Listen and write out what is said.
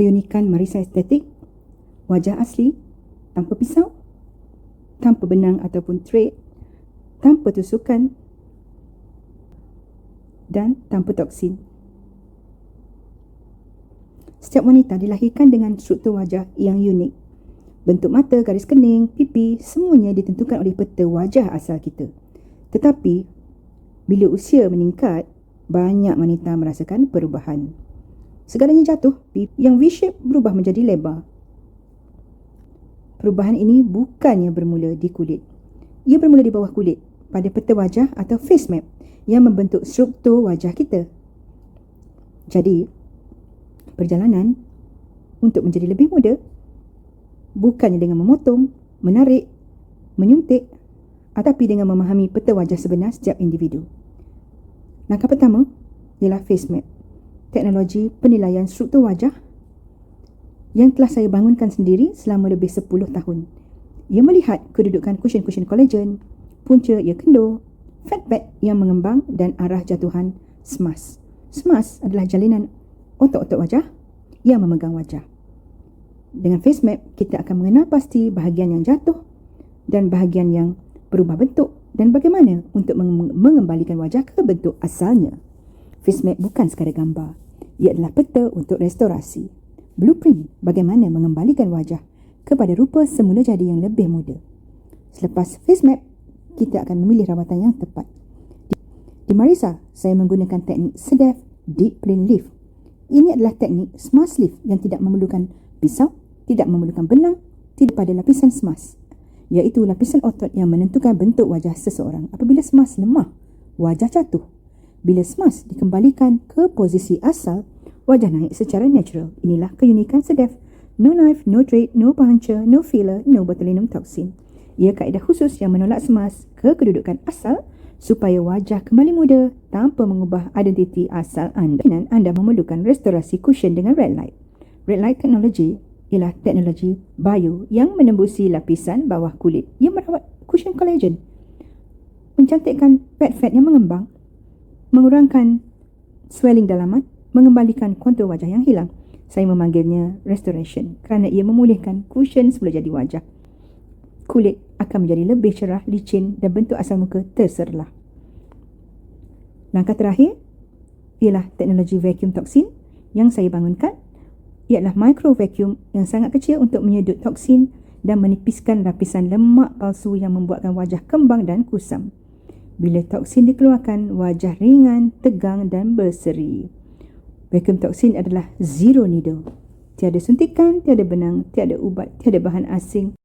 keunikan Marisa Estetik, wajah asli, tanpa pisau, tanpa benang ataupun thread, tanpa tusukan dan tanpa toksin. Setiap wanita dilahirkan dengan struktur wajah yang unik. Bentuk mata, garis kening, pipi, semuanya ditentukan oleh peta wajah asal kita. Tetapi, bila usia meningkat, banyak wanita merasakan perubahan. Segalanya jatuh, yang V-shape berubah menjadi lebar. Perubahan ini bukannya bermula di kulit. Ia bermula di bawah kulit, pada peta wajah atau face map yang membentuk struktur wajah kita. Jadi, perjalanan untuk menjadi lebih muda bukannya dengan memotong, menarik, menyuntik tetapi dengan memahami peta wajah sebenar setiap individu. Langkah pertama ialah face map, teknologi penilaian struktur wajah yang telah saya bangunkan sendiri selama lebih 10 tahun. Ia melihat kedudukan kushin-kushin kolagen, punca ia kendur, fat pad yang mengembang dan arah jatuhan SMAS. SMAS adalah jalinan otot-otot wajah yang memegang wajah. Dengan face map, kita akan mengenal pasti bahagian yang jatuh dan bahagian yang berubah bentuk dan bagaimana untuk mengembalikan wajah ke bentuk asalnya. Face map bukan sekadar gambar. Ia adalah peta untuk restorasi. Blueprint bagaimana mengembalikan wajah kepada rupa semula jadi yang lebih muda. Selepas face map, kita akan memilih rawatan yang tepat. Di Marisa, saya menggunakan teknik sedef deep plane lift ini adalah teknik smart lift yang tidak memerlukan pisau, tidak memerlukan benang, tidak pada lapisan smas, iaitu lapisan otot yang menentukan bentuk wajah seseorang. Apabila smas lemah, wajah jatuh. Bila smas dikembalikan ke posisi asal, wajah naik secara natural. Inilah keunikan sedef. No knife, no thread, no puncture, no filler, no botulinum toxin. Ia kaedah khusus yang menolak smas ke kedudukan asal supaya wajah kembali muda tanpa mengubah identiti asal anda. Dan anda memerlukan restorasi cushion dengan red light. Red light technology ialah teknologi bio yang menembusi lapisan bawah kulit. Ia merawat cushion collagen, mencantikkan pad fat yang mengembang, mengurangkan swelling dalaman, mengembalikan kontur wajah yang hilang. Saya memanggilnya restoration kerana ia memulihkan cushion semula jadi wajah kulit akan menjadi lebih cerah, licin dan bentuk asal muka terserlah. Langkah terakhir ialah teknologi vacuum toksin yang saya bangunkan ialah micro vacuum yang sangat kecil untuk menyedut toksin dan menipiskan lapisan lemak palsu yang membuatkan wajah kembang dan kusam. Bila toksin dikeluarkan, wajah ringan, tegang dan berseri. Vacuum toksin adalah zero needle. Tiada suntikan, tiada benang, tiada ubat, tiada bahan asing.